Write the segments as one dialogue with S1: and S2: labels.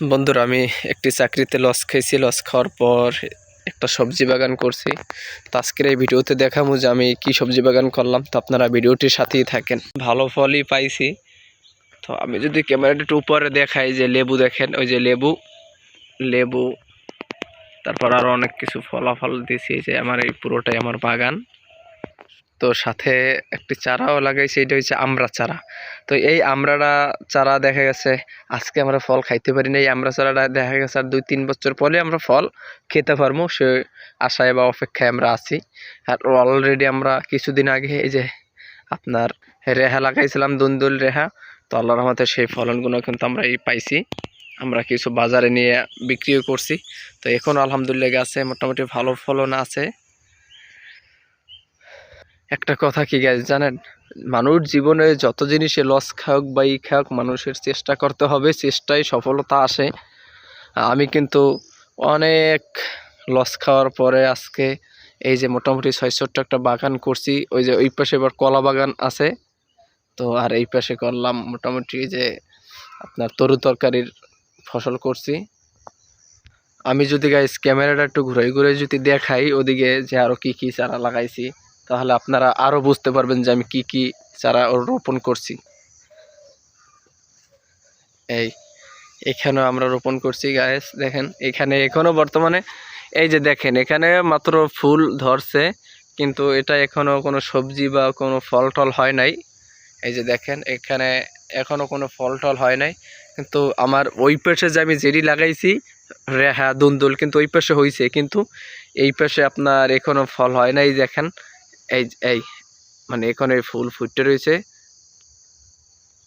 S1: বন্ধুরা, আমি একটি চাকরিতে লস খেয়েছি। লস খাওয়ার পর একটা সবজি বাগান করছি। তো আজকের এই ভিডিওতে দেখাবো যে আমি কি সবজি বাগান করলাম। তো আপনারা ভিডিওটির সাথেই থাকেন। ভালো ফলই পাইছি। তো আমি যদি ক্যামেরাটা একটু উপরে দেখাই, যে লেবু দেখেন, ওই যে লেবু লেবু। তারপর আরও অনেক কিছু ফলাফল দিয়েছি যে আমার এই পুরোটাই আমার বাগান। তো সাথে একটি চারাও লাগাইছি, এটা হচ্ছে আমড়া চারা। তো এই আমড়াটা চারা দেখা গেছে, আজকে আমরা ফল খাইতে পারি না এই আমরা চারাটা দেখা গেছে আর দুই তিন বছর পরে আমরা ফল খেতে পারব, সে আশায় বা অপেক্ষায় আমরা আছি। আর অলরেডি আমরা কিছুদিন আগে এই যে আপনার রেহা লাগাইছিলাম, দুন্দুল রেহা, তো আল্লাহর রহমতে সেই ফলনগুলো কিন্তু আমরা এই পাইছি। আমরা কিছু বাজারে নিয়ে বিক্রিও করছি। তো এখন আলহামদুলিল্লাহ গাছে মোটামুটি ভালো ফলন আছে। একটা কথা কি গাছ জানেন? মানুষ জীবনে যত জিনিসে লস খাওক বা ই খাওক, মানুষের চেষ্টা করতে হবে, চেষ্টায় সফলতা আসে। আমি কিন্তু অনেক লস খাওয়ার পরে আজকে এই যে মোটামুটি ছয়ষট্ট একটা বাগান করছি, ওই যে ওই পাশে এবার কলা বাগান আছে। তো আর এই পাশে করলাম মোটামুটি যে আপনার তরু তরকারির ফসল করছি। আমি যদি গাইস ক্যামেরাটা একটু ঘুরে ঘুরে যদি দেখাই, ওদিকে যে আরও কী কী চারা লাগাইছি। তাহলে আপনারা আরও বুঝতে পারবেন যে আমি কি কি চারা রোপণ করছি। এই, এখানেও আমরা রোপণ করছি গায়েস দেখেন, এখানে এখনও বর্তমানে, এই যে দেখেন, এখানে মাত্র ফুল ধরছে, কিন্তু এটা এখনও কোনো সবজি বা কোনো ফল টল হয় নাই। এই যে দেখেন, এখানে এখনও কোনো ফল টল হয় নাই, কিন্তু আমার ওই পাশে যে আমি জেরি লাগাইছি, রেহা, দুন্দুল, কিন্তু ওই পাশে হয়েছে কিন্তু এই পাশে আপনার এখনও ফল হয় নাই, দেখেন। এই এই মানে এখানে ফুল ফুটতে রয়েছে।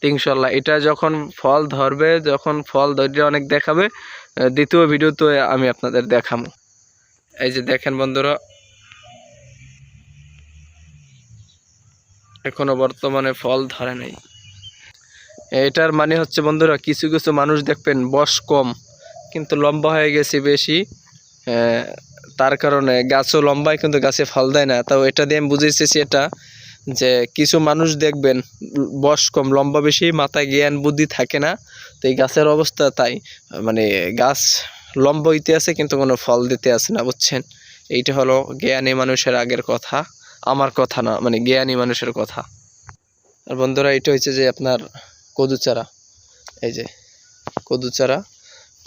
S1: ইনশাল্লাহ এটা যখন ফল ধরবে, যখন ফল ধরে অনেক দেখাবে দ্বিতীয় ভিডিওতে আমি আপনাদের দেখাবো। এই যে দেখেন বন্ধুরা, এখনও বর্তমানে ফল ধরে নাই। এটার মানে হচ্ছে বন্ধুরা, কিছু কিছু মানুষ দেখবেন বয়স কম, কিন্তু লম্বা হয়ে গেছে বেশি তার কারণে গাছও লম্বায়, কিন্তু গাছে ফল দেয় না। তাও এটা দিয়ে আমি বুঝেছি এটা, যে কিছু মানুষ দেখবেন, বয়স কম, লম্বা বেশি, মাথায় জ্ঞান বুদ্ধি থাকে না, তো এই গাছের অবস্থা তাই। মানে গাছ লম্বা হইতে আছে, কিন্তু কোনো ফল দিতে আছে না, বুঝছেন? এইটা হলো জ্ঞানী মানুষের আগের কথা, আমার কথা না মানে জ্ঞানী মানুষের কথা। আর বন্ধুরা, এটা হচ্ছে যে আপনার কদু চারা এই যে কদু চারা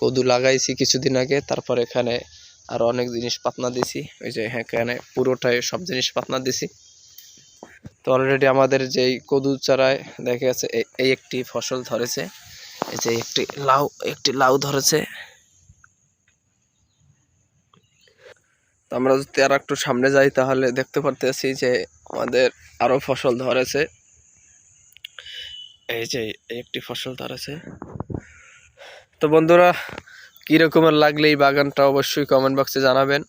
S1: কদু লাগাইছি কিছুদিন আগে, তারপর এখানে আরও অনেক জিনিস পাতনা দিছি। ওই যে এখানে পুরোটাই সব জিনিস পাতনা দিছি। তো অলরেডি আমাদের যেই কদু চারায় দেখা গেছে এই- একটি ফসল ধরেছে। এই যে একটি লাউ একটি লাউ ধরেছে। তো আমরা যদি আর একটু সামনে যাই, তাহলে দেখতে পারতেছি যে আমাদের আরও ফসল ধরেছে। এই যে একটি ফসল ধরেছে। তো বন্ধুরা কী রকমের লাগলে এই বাগানটা অবশ্যই কমেন্ট বক্সে জানাবেন।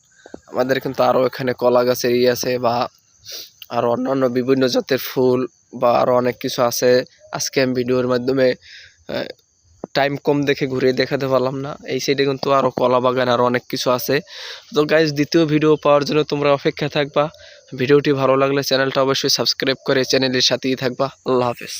S1: আমাদের কিন্তু আরও এখানে কলা গাছের ই আছে বা আরও অন্যান্য বিভিন্ন জাতের ফুল বা আরও অনেক কিছু আছে। আজকে আমি ভিডিওর মাধ্যমে টাইম কম দেখে ঘুরে দেখাতে পারলাম না। এই সাইডে কিন্তু আরও কলা বাগান আরও অনেক কিছু আছে। তো গাইজ দ্বিতীয় ভিডিও পাওয়ার জন্য তোমরা অপেক্ষা থাকবা। ভিডিওটি ভালো লাগলে চ্যানেলটা অবশ্যই সাবস্ক্রাইব করে চ্যানেলের সাথেই থাকবা। আল্লাহ হাফেজ।